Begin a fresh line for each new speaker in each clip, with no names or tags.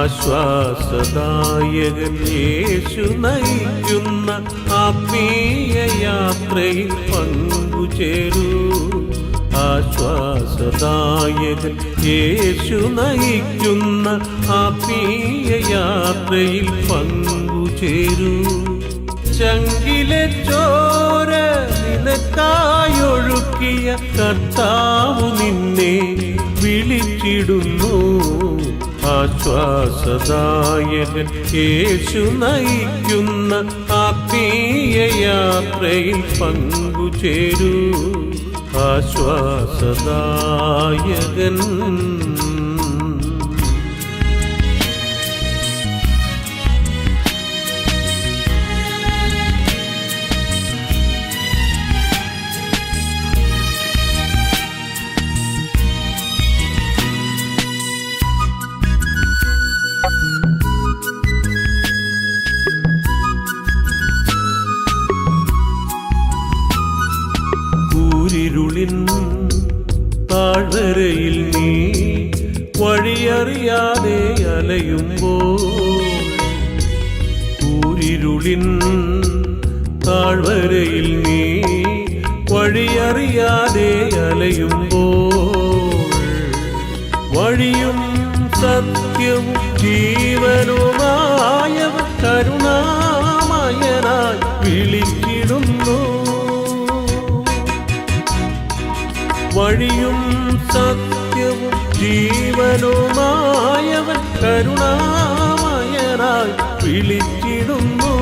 ആശ്വാസദായകൻ യേശു നയിക്കുന്ന ആത്മീയ യാത്രയിൽ പങ്കുചേരൂ. ആശ്വാസദായകൻ യേശു നയിക്കുന്ന ആത്മീയ യാത്രയിൽ പങ്കുചേരൂ. ചങ്കിലെ ചോര നിനക്കായൊഴുക്കിയ കർത്താവ് നിന്നെ വിളിച്ചിടുന്നു. ആശ്വാസദായകൻ യേശു നയിക്കുന്ന ആത്മീയ യാത്രയിൽ പങ്കുചേരൂ. ആശ്വാസദായകൻ കൂരിരുളിൻ താഴ്വരയിൽ നീ വഴിയറിയാതെ അലയുമ്പോൾ കൂരിരുളിൻ താഴ്വരയിൽ നീ വഴിയറിയാതെ അലയുമ്പോൾ വഴിയും സത്യവും ജീവനുമായവ വഴിയും സത്യവും ജീവനുമായവൻ കരുണാമയനായി വിളിച്ചിടുന്നു.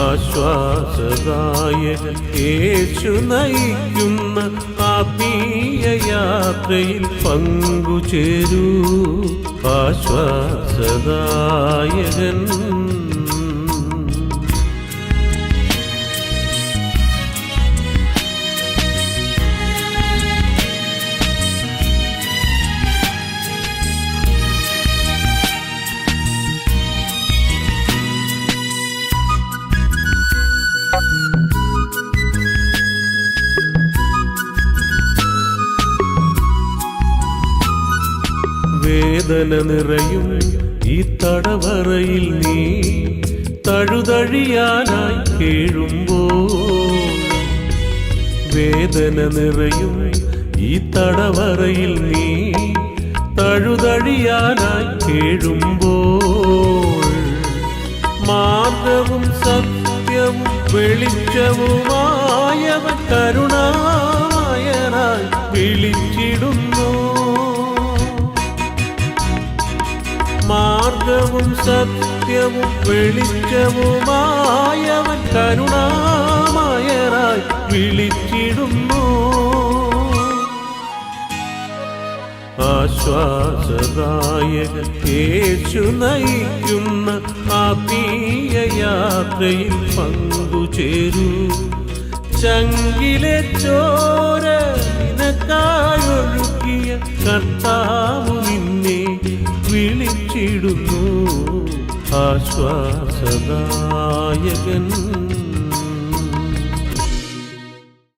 ആശ്വാസദായകൻ യേശു നയിക്കുന്ന ആത്മീയ യാത്രയിൽ പങ്കുചേരൂ. ആശ്വാസദായകൻ വേദന നിറയും ഈ തടവറയിൽ നീ. തഴുതഴിയാനായി കേഴുമ്പോ വേദന നിറയും ഈ തടവറയിൽ നീ. തഴുതഴിയാനായി കേഴുമ്പോൾ മാർഗവും സത്യവും വെളിച്ചവുമായവ കരുണാമയനായി മാർഗവും സത്യവും വെളിച്ചവുമായവൻ കരുണാമയനായി വിളിച്ചിടുന്നു. ആശ്വാസദായകൻ കേശു നയിക്കുന്ന ആത്മീയ യാത്രയിൽ പങ്കുചേരൂ. ചങ്കിലെ ചോര നിനക്കായൊഴുക്കിയ കർത്താവു വിളിച്ചിടുന്നു ആശ്വാസദായകൻ